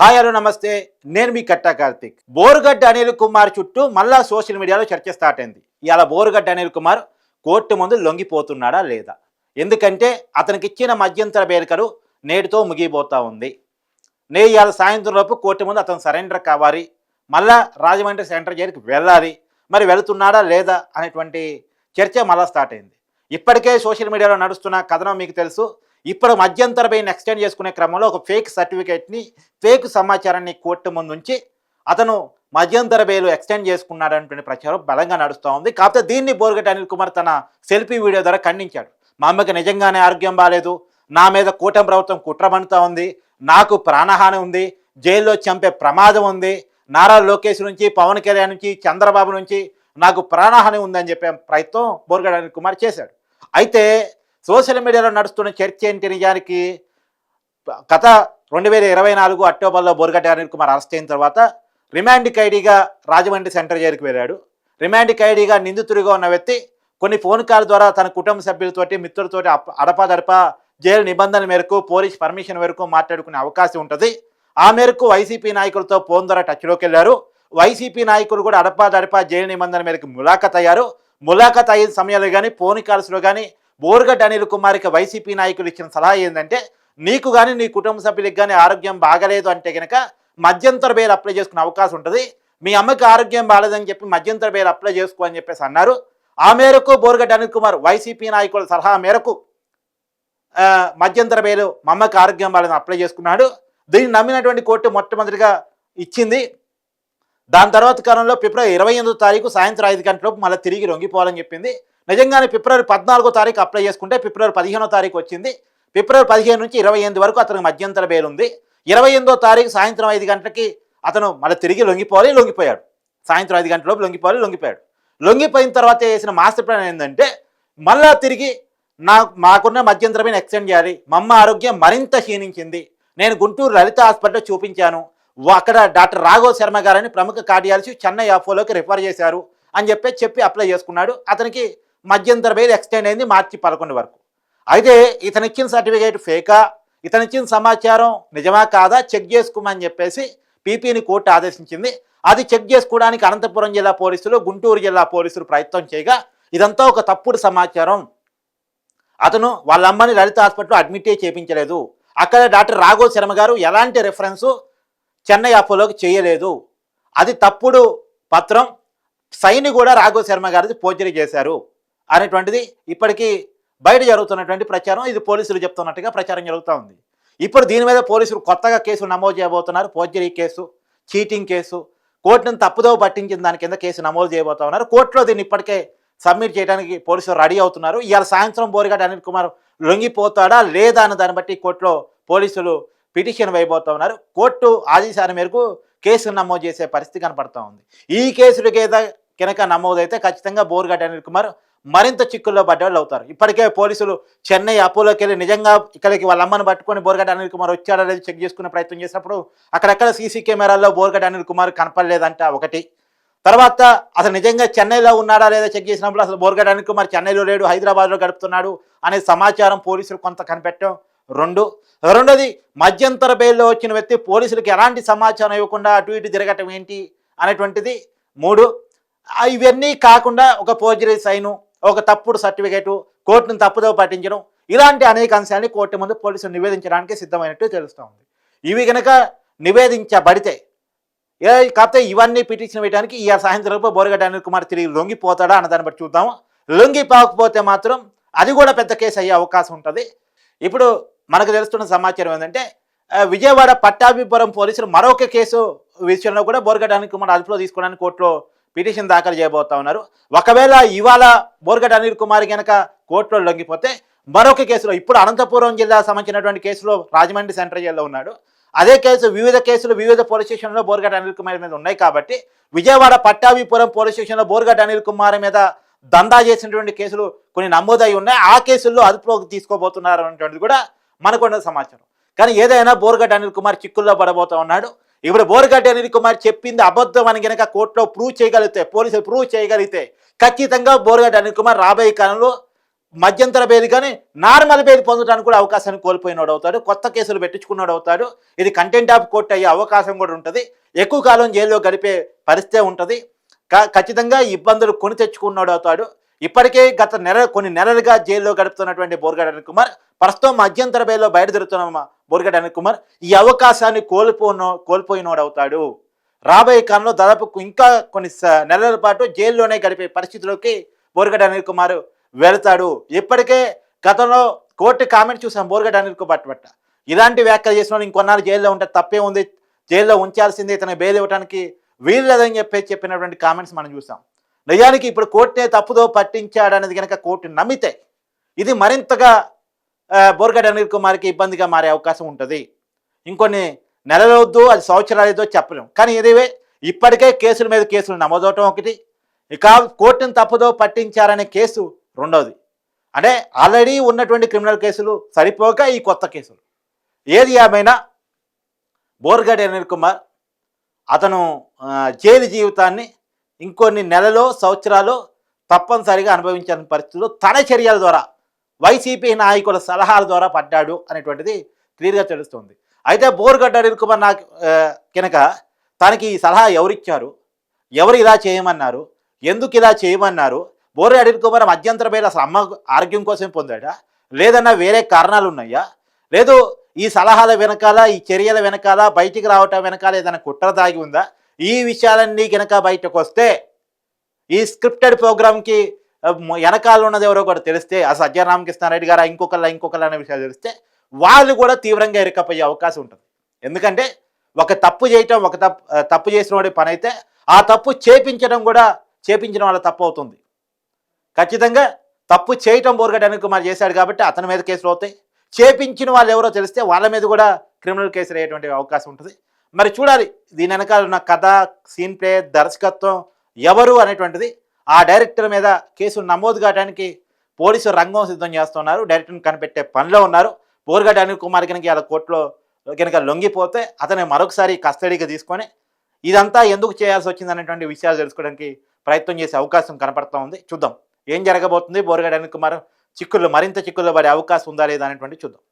Hi hello నమస్తే. నేను మీ కట్టా కార్తిక్. బోరుగడ్డ అనిల్ కుమార్ చుట్టూ మళ్ళా సోషల్ మీడియాలో చర్చ స్టార్ట్ అయింది. ఇవాళ బోరుగడ్డ అనిల్ కుమార్ కోర్టు ముందు లొంగిపోతున్నాడా లేదా? ఎందుకంటే అతనికి ఇచ్చిన మధ్యంతర బేరికలు నేటితో ముగిపోతా ఉంది. నే ఇవాళ సాయంత్రం లోపు కోర్టు ముందు అతను సరెండర్ కావాలి. మళ్ళా రాజమండ్రి సెంటర్ జైలుకి వెళ్ళాలి. మరి వెళుతున్నాడా లేదా అనేటువంటి చర్చ మళ్ళా స్టార్ట్ అయింది. ఇప్పటికే సోషల్ మీడియాలో నడుస్తున్న కథనం మీకు తెలుసు. ఇప్పుడు మధ్యంతర బెయిన్ ఎక్స్టెండ్ చేసుకునే క్రమంలో ఒక ఫేక్ సర్టిఫికేట్ని ఫేక్ సమాచారాన్ని కోర్టు ముందు నుంచి అతను మధ్యంతర బెయిలు ఎక్స్టెండ్ చేసుకున్నాడనేటువంటి ప్రచారం బలంగా నడుస్తూ ఉంది. కాకపోతే దీన్ని బోర్గట్ అనిల్ కుమార్ తన సెల్ఫీ వీడియో ద్వారా ఖండించాడు. మా అమ్మకి నిజంగానే ఆరోగ్యం బాగాలేదు నా మీద కూటమి ప్రభుత్వం కుట్ర పడుతూ ఉంది. నాకు ప్రాణహాని ఉంది. జైల్లో చంపే ప్రమాదం ఉంది. నారా లోకేష్ నుంచి పవన్ కళ్యాణ్ నుంచి చంద్రబాబు నుంచి నాకు ప్రాణహాని ఉందని చెప్పే ప్రయత్నం బోర్గడ్ అనిల్ కుమార్ చేశాడు. అయితే సోషల్ మీడియాలో నడుస్తున్న చర్చ ఏంటి నిజానికి? గత రెండు వేల ఇరవై నాలుగు అక్టోబర్లో బోర్గడ్డ అనిల్ కుమార్ అరెస్ట్ అయిన తర్వాత రిమాండ్ ఖైడీగా రాజమండ్రి సెంటర్ జైలుకి వెళ్ళాడు. రిమాండ్ ఖైడీగా నిందితుడిగా ఉన్న వ్యక్తి కొన్ని ఫోన్ కాల్ ద్వారా తన కుటుంబ సభ్యులతోటి మిత్రులతోటి అడపాదడప జైలు నిబంధనల మేరకు పోలీస్ పర్మిషన్ మేరకు మాట్లాడుకునే అవకాశం ఉంటుంది. ఆ మేరకు వైసీపీ నాయకులతో ఫోన్ ద్వారా టచ్లోకి వెళ్ళారు. వైసీపీ నాయకులు కూడా అడపాదడపా జైలు నిబంధనల మేరకు ములాఖత్ అయ్యారు ములాఖత్ అయిన సమయంలో కానీ ఫోన్ కాల్స్లో కానీ బోర్గడ్డ అనిల్ కుమార్కి వైసీపీ నాయకులు ఇచ్చిన సలహా ఏంటంటే నీకు కానీ నీ కుటుంబ సభ్యులకు కానీ ఆరోగ్యం బాగలేదు అంటే కనుక మధ్యంతర బెయిల్ అప్లై చేసుకునే అవకాశం ఉంటుంది. మీ అమ్మకి ఆరోగ్యం బాగాలేదని చెప్పి మధ్యంతర బెయిల్ అప్లై చేసుకో అని చెప్పేసి అన్నారు. ఆ మేరకు బోర్గడ్ అనిల్ కుమార్ వైసీపీ నాయకుల సలహా మేరకు మధ్యంతర బెయిల్ మా అమ్మకి ఆరోగ్యం బాగాలేదని అప్లై చేసుకున్నాడు. దీన్ని నమ్మినటువంటి కోర్టు మొట్టమొదటిగా ఇచ్చింది. దాని తర్వాత కాలంలో ఫిబ్రవరి ఇరవై ఎనిమిదో తారీఖు సాయంత్రం ఐదు గంటలకు మళ్ళీ తిరిగి రొంగిపోవాలని చెప్పింది. నిజంగానే ఫిబ్రవరి పద్నాలుగో తారీఖు అప్లై చేసుకుంటే ఫిబ్రవరి పదిహేనో తారీఖు వచ్చింది. ఫిబ్రవరి పదిహేను నుంచి ఇరవై ఎనిమిది వరకు అతనికి మధ్యంతర బెయిల్ ఉంది ఇరవై ఎనిమిదో తారీఖు సాయంత్రం ఐదు గంటలకి అతను మళ్ళీ తిరిగి లొంగిపోవాలి లొంగిపోయాడు. సాయంత్రం ఐదు గంటలలోపు లొంగిపోవాలి లొంగిపోయాడు. లొంగిపోయిన తర్వాత చేసిన మాస్టర్ ప్లాన్ ఏంటంటే మళ్ళా తిరిగి నా మాకున్న మధ్యంతర బెయిల్ ఎక్స్టెండ్ చేయాలి. మా అమ్మ ఆరోగ్యం మరింత క్షీణించింది. నేను గుంటూరు లలిత హాస్పిటల్లో చూపించాను. అక్కడ డాక్టర్ రాఘవ శర్మ గారని ప్రముఖ కార్డియాలజీ చెన్నై అపోలోకి రిఫర్ చేశారు అని చెప్పి చెప్పి అప్లై చేసుకున్నాడు. అతనికి మధ్యంతర బెయిల్ ఎక్స్టెండ్ అయింది మార్చి పదకొండు వరకు. అయితే ఇతనిచ్చిన సర్టిఫికేట్ ఫేకా ఇతనిచ్చిన సమాచారం నిజమా కాదా? చెక్ చేసుకోమని చెప్పేసి పీపీని కోర్టు ఆదేశించింది. అది చెక్ చేసుకోవడానికి అనంతపురం జిల్లా పోలీసులు గుంటూరు జిల్లా పోలీసులు ప్రయత్నం చేయగా ఇదంతా ఒక తప్పుడు సమాచారం. అతను వాళ్ళ అమ్మని లలిత హాస్పిటల్లో అడ్మిటే చేయించలేదు అక్కడ డాక్టర్ రాఘో శర్మ గారు ఎలాంటి రెఫరెన్సు చెన్నై అపోలోకి చేయలేదు. అది తప్పుడు పత్రం. సైన్ కూడా రాఘో శర్మ గారిది పోర్జరీ చేశారు. అనేటువంటిది ఇప్పటికీ బయట జరుగుతున్నటువంటి ప్రచారం ఇది పోలీసులు చెప్తున్నట్టుగా ప్రచారం జరుగుతూ ఉంది. ఇప్పుడు దీని మీద పోలీసులు కొత్తగా కేసులు నమోదు చేయబోతున్నారు. పోర్జరీ కేసు చీటింగ్ కేసు కోర్టును తప్పుదోవ పట్టించిన దాని కింద కేసు నమోదు చేయబోతా ఉన్నారు. కోర్టులో దీన్ని ఇప్పటికే సబ్మిట్ చేయడానికి పోలీసులు రెడీ అవుతున్నారు. ఇవాళ సాయంత్రం బోరిగడ్డ అనిల్ కుమార్ లొంగిపోతాడా లేదా అన్న దాన్ని బట్టి కోర్టులో పోలీసులు పిటిషన్ వేయబోతా ఉన్నారు. కోర్టు ఆదేశాల మేరకు కేసు నమోదు చేసే పరిస్థితి కనపడతా ఉంది. ఈ కేసులు ఏదో కనుక నమోదైతే ఖచ్చితంగా బోర్గడ్డ అనిల్ కుమార్ మరింత చిక్కుల్లో పడ్డవాళ్ళు అవుతారు. ఇప్పటికే పోలీసులు చెన్నై అపోలోకి వెళ్ళి నిజంగా ఇక్కడికి వాళ్ళ అమ్మని పట్టుకొని బోర్గడ్డ అనిల్ కుమార్ వచ్చాడా లేదు చెక్ చేసుకునే ప్రయత్నం చేసినప్పుడు అక్కడక్కడ సీసీ కెమెరాల్లో బోర్గడ్డ అనిల్ కుమార్ కనపడలేదంట ఒకటి. తర్వాత అసలు నిజంగా చెన్నైలో ఉన్నాడా లేదా చెక్ చేసినప్పుడు అసలు బోర్గడ్డ అనిల్ కుమార్ చెన్నైలో లేడు హైదరాబాద్లో గడుపుతున్నాడు అనే సమాచారం పోలీసులు కొంత కనిపెట్టడం రెండు. రెండోది మధ్యంతర బెయిల్లో వచ్చిన వ్యక్తి పోలీసులకు ఎలాంటి సమాచారం ఇవ్వకుండా అటు ఇటు తిరగటం ఏంటి అనేటువంటిది. మూడు ఇవన్నీ కాకుండా ఒక పోర్జరీ సైను ఒక తప్పుడు సర్టిఫికేటు కోర్టును తప్పుదో పట్టించడం ఇలాంటి అనేక అంశాన్ని కోర్టు ముందు పోలీసులు నివేదించడానికి సిద్ధమైనట్టు తెలుస్తూ ఉంది. ఇవి కనుక నివేదించబడితే ఏ కాకపోతే ఇవన్నీ పిటిషన్ వేయడానికి ఈ సాయంత్రం బోరగడ్డ అనిల్ కుమార్ తిరిగి లొంగిపోతాడా అన్న దాన్ని బట్టి చూద్దాము. లొంగిపోకపోతే మాత్రం అది కూడా పెద్ద కేసు అయ్యే అవకాశం ఉంటుంది. ఇప్పుడు మనకు తెలుస్తున్న సమాచారం ఏంటంటే విజయవాడ పట్టాభిపురం పోలీసులు మరొక కేసు విషయంలో కూడా బోరగడ్డ అనిల్ కుమార్ అదుపులో తీసుకోవడానికి కోర్టులో పిటిషన్ దాఖలు చేయబోతా ఉన్నారు. ఒకవేళ ఇవాళ బోర్గడ్ అనిల్ కుమార్ కనుక కోర్టులో లొంగిపోతే మరొక కేసులో ఇప్పుడు అనంతపురం జిల్లా సంబంధించినటువంటి కేసులో రాజమండ్రి సెంట్రల్ జైల్లో ఉన్నాడు. అదే కేసు వివిధ కేసులు వివిధ పోలీస్ స్టేషన్లో బోర్గట్ అనిల్ కుమార్ మీద ఉన్నాయి కాబట్టి విజయవాడ పట్టాభిపురం పోలీస్ స్టేషన్లో బోర్గట్ అనిల్ కుమార్ మీద దందా చేసినటువంటి కేసులు కొన్ని నమోదై ఉన్నాయి. ఆ కేసుల్లో అదుపులోకి తీసుకోబోతున్నారు అనేటువంటిది కూడా మనకున్న సమాచారం. కానీ ఏదైనా బోర్గట్ అనిల్ కుమార్ చిక్కుల్లో పడబోతా ఉన్నాడు. ఇప్పుడు బోరుగడ్డ అనిల్ కుమార్ చెప్పింది అబద్ధం అని కనుక కోర్టులో ప్రూవ్ చేయగలిగితే పోలీసులు ప్రూవ్ చేయగలిగితే ఖచ్చితంగా బోరుగడ్డ అనిల్ కుమార్ రాబోయే కాలంలో మధ్యంతర బెయిల్ కానీ నార్మల్ బెయిల్ పొందడానికి కూడా అవకాశాన్ని కోల్పోయినోడు అవుతాడు కొత్త కేసులు పెట్టించుకున్నాడు అవుతాడు ఇది కంటెంట్ ఆఫ్ కోర్ట్ అయ్యే అవకాశం కూడా ఉంటుంది. ఎక్కువ కాలం జైల్లో గడిపే పరిస్థితే ఉంటుంది. క- ఖచ్చితంగా ఇబ్బందులు కొని తెచ్చుకున్నాడు అవుతాడు. ఇప్పటికే గత నెల కొన్ని నెలలుగా జైల్లో గడుపుతున్నటువంటి బోర్గడ్ అనిల్ కుమార్ ప్రస్తుతం మధ్యంతర బెయిల్లో బయట తిరుగుతున్న బోర్గడ్ అనిల్ కుమార్ ఈ అవకాశాన్ని కోల్పోను కోల్పోయినోడు అవుతాడు రాబోయే కాలంలో దాదాపు ఇంకా కొన్ని స- నెలల పాటు జైల్లోనే గడిపే పరిస్థితిలోకి బోర్గడ్ అనిల్ కుమార్ వెళతాడు. ఇప్పటికే గతంలో కోర్టు కామెంట్ చూసాం బోర్గడ్ అనిల్ కుమార్ పట్ట ఇలాంటి వ్యాఖ్యలు చేసిన వాళ్ళు ఇంకొన్నాళ్ళు జైల్లో ఉంటే తప్పే ఉంది. జైల్లో ఉంచాల్సిందే ఇతను బెయిల్ ఇవ్వడానికి వీలు లేదని చెప్పి చెప్పినటువంటి కామెంట్స్ మనం చూసాం. నిజానికి ఇప్పుడు కోర్టునే తప్పుదో పట్టించాడనేది కనుక కోర్టు నమ్మితే ఇది మరింతగా బోర్గడ్ అనిల్ కుమార్కి ఇబ్బందిగా మారే అవకాశం ఉంటుంది. ఇంకొన్ని నెలలవద్దు అది సంవత్సరాలేదో చెప్పలేం. కానీ ఇదివే ఇప్పటికే కేసుల మీద కేసులు నమోదవటం ఒకటి. ఇక కోర్టును తప్పుదో పట్టించారనే కేసు రెండవది అంటే ఆల్రెడీ ఉన్నటువంటి క్రిమినల్ కేసులు సరిపోక ఈ కొత్త కేసులు. ఏది ఏమైనా బోర్గడ్ అనిల్ కుమార్ అతను జైలు జీవితాన్ని ఇంకొన్ని నెలలో సంవత్సరాలు తప్పనిసరిగా అనుభవించిన పరిస్థితుల్లో తన చర్యల ద్వారా వైసీపీ నాయకుల సలహాల ద్వారా పడ్డాడు అనేటువంటిది క్లియర్గా తెలుస్తుంది. అయితే బోర్గడ్డ అనిల్ కుమార్ నాకు కనుక తనకి ఈ సలహా ఎవరిచ్చారు? ఎవరు ఇలా చేయమన్నారు? ఎందుకు ఇలా చేయమన్నారు? బోర్ అనిల్ కుమార్ మధ్యంతర బయలు అసలు అమ్మ ఆరోగ్యం కోసం పొందాడా? లేదన్నా వేరే కారణాలు ఉన్నాయా? లేదు ఈ సలహాల వెనకాల ఈ చర్యల వెనకాల బయటికి రావటం వెనకాల ఏదైనా కుట్ర దాగి ఉందా? ఈ విషయాలన్నీ కనుక బయటకు వస్తే ఈ స్క్రిప్టెడ్ ప్రోగ్రామ్కి వెనకాల ఉన్నది ఎవరో కూడా తెలిస్తే ఆ సజ్జ రామకృష్ణారెడ్డి గారు ఇంకొకళ్ళ ఇంకొకళ్ళ అనే విషయాలు తెలిస్తే వాళ్ళు కూడా తీవ్రంగా ఇరుకపోయే అవకాశం ఉంటుంది. ఎందుకంటే ఒక తప్పు చేయటం ఒక తప్పు తప్పు చేసిన వాడి పని అయితే ఆ తప్పు చేపించడం కూడా చేపించడం వాళ్ళ తప్పు అవుతుంది. ఖచ్చితంగా తప్పు చేయటం బోర్గడ్ మరి చేశాడు కాబట్టి అతని మీద కేసులు అవుతాయి. చేపించిన వాళ్ళు ఎవరో తెలిస్తే వాళ్ళ మీద కూడా క్రిమినల్ కేసులు అయ్యేటువంటి అవకాశం ఉంటుంది. మరి చూడాలి దీని వెనకాల ఉన్న కథ సీన్ ప్లే దర్శకత్వం ఎవరు అనేటువంటిది ఆ డైరెక్టర్ మీద కేసు నమోదు కావడానికి పోలీసులు రంగం సిద్ధం చేస్తున్నారు. డైరెక్టర్ని కనిపెట్టే పనిలో ఉన్నారు. బోర్గడ్ అనిల్ కుమార్ కనుక అలా కోర్టులో కనుక లొంగిపోతే అతని మరొకసారి కస్టడీగా తీసుకొని ఇదంతా ఎందుకు చేయాల్సి వచ్చింది అనేటువంటి విషయాలు తెలుసుకోవడానికి ప్రయత్నం చేసే అవకాశం కనపడుతూ ఉంది. చూద్దాం. ఏం జరగబోతుంది? బోర్గడ్ అనిల్ కుమార్ చిక్కుల్లో మరింత చిక్కుల్లో పడే అవకాశం ఉందా లేదా అనేటువంటి చూద్దాం.